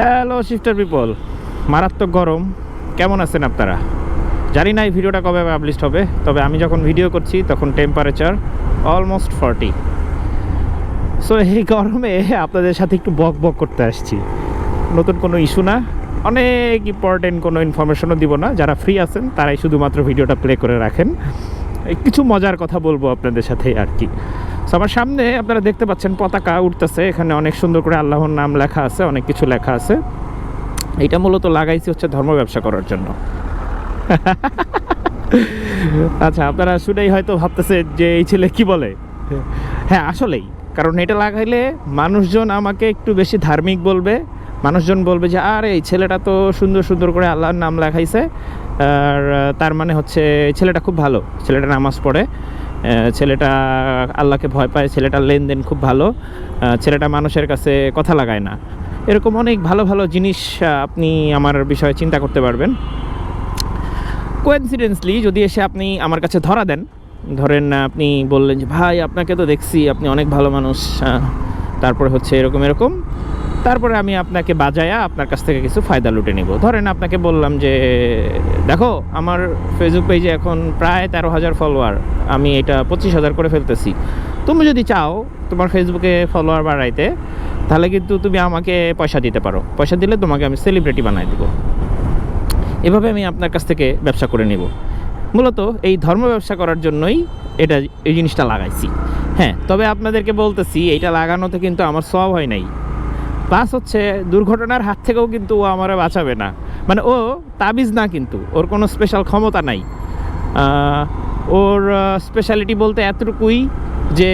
Hello shifter people মারাত্মক গরম। কেমন আছেন আপনারা? জানি না এই ভিডিওটা কবে পাবলিশ হবে, তবে আমি যখন ভিডিও করছি, তখন টেম্পারেচার অলমোস্ট ফর্টি সো এই গরমে আপনাদের সাথে একটু বক বক করতে আসছি। নতুন কোনো ইস্যু না, অনেক ইম্পর্টেন্ট কোনো ইনফরমেশনও দিব না। যারা ফ্রি আছেন, তারাই শুধুমাত্র ভিডিওটা প্লে করে রাখেন। কিছু মজার কথা বলব আপনাদের সাথে আর কি। আমার সামনে আপনারা দেখতে পাচ্ছেন পতাকা উঠতেছে। এখানে অনেক সুন্দর করে আল্লাহর নাম লেখা আছে, অনেক কিছু লেখা আছে। এটা মূলত লাগাইছি হচ্ছে ধর্ম ব্যবসা করার জন্য। আচ্ছা আপনারা শুনেই হয়তো ভাবতেছে যে এই ছেলে কি বলে? হ্যাঁ আসলেই। কারণ এটা লাগাইলে মানুষজন আমাকে একটু বেশি ধার্মিক বলবে। মানুষজন বলবে যে, আরে, এই ছেলেটা তো সুন্দর সুন্দর করে আল্লাহর নাম লেখাইছে। আর তার মানে হচ্ছে ছেলেটা খুব ভালো। ছেলেটা নামাজ পড়ে। ছেলেটা আল্লাহকে ভয় পায়, ছেলেটার লেনদেন খুব ভালো। ছেলেটা মানুষের কাছে কথা লাগায় না। এরকম অনেক ভালো ভালো জিনিস আপনি আমার বিষয়ে চিন্তা করতে পারবেন। কোয়েন্সিডেন্সলি যদি এসে আপনি আমার কাছে ধরা দেন, ধরেন আপনি বললেন যে, ভাই, আপনাকে তো দেখছি, আপনি অনেক ভালো মানুষ তারপরে হচ্ছে এরকম এরকম। তারপরে আমি আপনাকে বাজায়া আপনার কাছ থেকে কিছু ফায়দা লুটে নিব। ধরেন আপনাকে বললাম যে, দেখো, আমার ফেসবুক পেজে এখন প্রায় তেরো হাজার ফলোয়ার আমি এটা পঁচিশ হাজার করে ফেলতেছি। তুমি যদি চাও তোমার ফেসবুকে ফলোয়ার বাড়াইতে, তাহলে কিন্তু তুমি আমাকে পয়সা দিতে পারো। পয়সা দিলে তোমাকে আমি সেলিব্রিটি বানাই দেবো। এভাবে আমি আপনার কাছ থেকে ব্যবসা করে নেব। মূলত এই ধর্ম ব্যবসা করার জন্যই এটা, এই জিনিসটা লাগাইছি। হ্যাঁ তবে আপনাদেরকে বলতেছি, এইটা লাগানোতে কিন্তু আমার সব হয় নাই। প্লাস হচ্ছে দুর্ঘটনার হাত থেকেও কিন্তু ও আমারে বাঁচাবে না। মানে ও তাবিজ না কিন্তু, ওর কোনো স্পেশাল ক্ষমতা নাই। ওর স্পেশালিটি বলতে এতটুকুই যে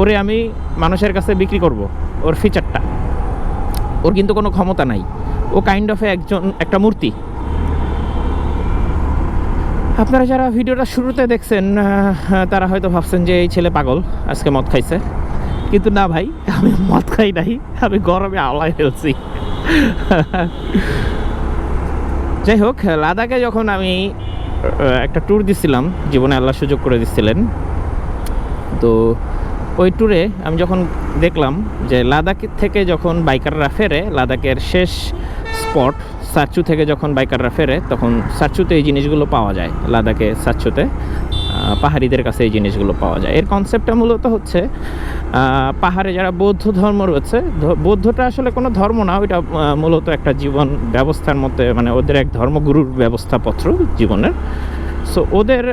ওরে আমি মানুষের কাছে বিক্রি করব, ওর ফিচারটা ওর কিন্তু কোনো ক্ষমতা নাই। ও কাইন্ড অফ একজন, একটা মূর্তি। আপনারা যারা ভিডিওটা শুরুতে দেখছেন তারা হয়তো ভাবছেন যে এই ছেলে পাগল, আজকে মদ খাইছে। কিন্তু না ভাই, আমি মদ খাই নাই, আমি গরমে আওলায় ফেলছি। যাই হোক, লাদাখে যখন আমি একটা ট্যুর দিছিলাম, জীবনে আল্লাহ সুযোগ করে দিছিলেন। তো ওই ট্যুরে আমি যখন দেখলাম যে লাদাখ থেকে যখন বাইকাররা ফেরে, লাদাখের শেষ স্পট সারচু থেকে যখন বাইকাররা ফেরে, তখন সারচুতে এই জিনিসগুলো পাওয়া যায়, লাদাখে সারচুতে পাহাড়িদের কাছে এই জিনিসগুলো পাওয়া যায়। এর কনসেপ্টটা মূলত হচ্ছে পাহাড়ে যারা বৌদ্ধ ধর্ম রয়েছে বৌদ্ধটা আসলে কোনো ধর্ম না, ওইটা মূলত একটা জীবন ব্যবস্থার মধ্যে মানে ওদের এক ধর্মগুরুর ব্যবস্থাপত্র জীবনের। সো ওদের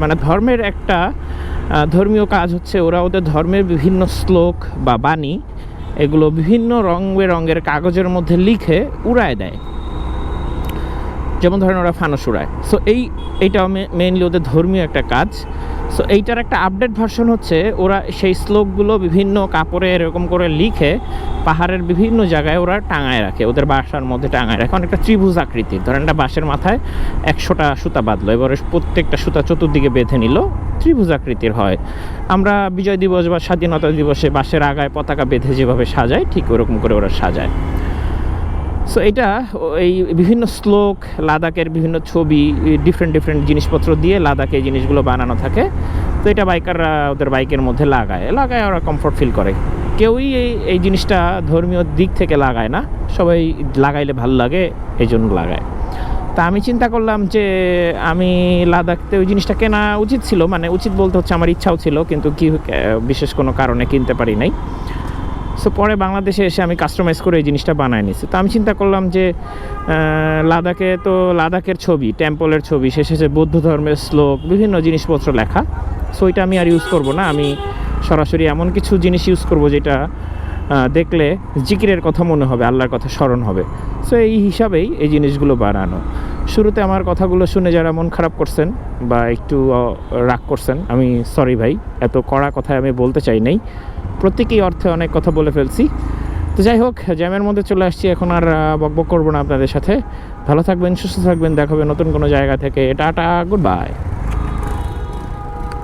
মানে ধর্মের একটা ধর্মীয় কাজ হচ্ছে ওরা ওদের ধর্মের বিভিন্ন শ্লোক বা বাণী, এগুলো বিভিন্ন রং বেরঙের কাগজের মধ্যে লিখে উড়ায় দেয়। যেমন ধরেন ওরা ফানুস উড়ায়। সো এই, এইটা মেইনলি ওদের ধর্মীয় একটা কাজ। সো এইটার একটা আপডেট ভার্সন হচ্ছে, ওরা সেই শ্লোকগুলো বিভিন্ন কাপড়ে এরকম করে লিখে, পাহাড়ের বিভিন্ন জায়গায় ওরা টাঙায় রাখে, ওদের বাসার মধ্যে টাঙায় রাখে। অনেকটা ত্রিভুজ আকৃতির। ধরেন একটা বাঁশের মাথায় একশোটা সুতা বাঁধলো, এবারে প্রত্যেকটা সুতা চতুর্দিকে বেঁধে নিল, ত্রিভুজ আকৃতির হয়। আমরা বিজয় দিবস বা স্বাধীনতা দিবসে বাঁশের আগায় পতাকা বেঁধে যেভাবে সাজায় ঠিক ওরকম করে ওরা সাজায়। সো এটা এই বিভিন্ন শ্লোক, লাদাখের বিভিন্ন ছবি ডিফারেন্ট ডিফারেন্ট জিনিসপত্র দিয়ে লাদাখে জিনিসগুলো বানানো থাকে। তো এটা বাইকাররা ওদের বাইকের মধ্যে লাগায়। লাগায় ওরা কমফোর্ট ফিল করে। কেউই এই এই জিনিসটা ধর্মীয় দিক থেকে লাগায় না। সবাই লাগাইলে ভালো লাগে, এই জন্য লাগায়। তা আমি চিন্তা করলাম যে, আমি লাদাখতে ওই জিনিসটা কেনা উচিত ছিল। মানে উচিত বলতে হচ্ছে আমার ইচ্ছাও ছিল, কিন্তু কি বিশেষ কোনো কারণে কিনতে পারি নাই। সো পরে বাংলাদেশে এসে আমি কাস্টমাইজ করে এই জিনিসটা বানায় নিছি। তো আমি চিন্তা করলাম যে লাদাখে তো লাদাখের ছবি টেম্পলের ছবি, শেষে বৌদ্ধ ধর্মের শ্লোক, বিভিন্ন জিনিসপত্র লেখা। সো এটা আমি আর ইউজ করব না। আমি সরাসরি এমন কিছু জিনিস ইউজ করব যেটা দেখলে জিকিরের কথা মনে হবে, আল্লাহর কথা স্মরণ হবে। সো এই হিসাবেই এই জিনিসগুলো বানানো। শুরুতে আমার কথাগুলো শুনে যারা মন খারাপ করছেন বা একটু রাগ করছেন, আমি সরি ভাই, এত কড়া কথা আমি বলতে চাই নাই। প্রত্যেকেই অর্থে অনেক কথা বলে ফেলছি। তো যাই হোক, জ্যামের মধ্যে চলে আসছি। এখন আর বকবক করব না আপনাদের সাথে। ভালো থাকবেন, সুস্থ থাকবেন। দেখাবে নতুন কোনো জায়গা থেকে। Tata, good bye.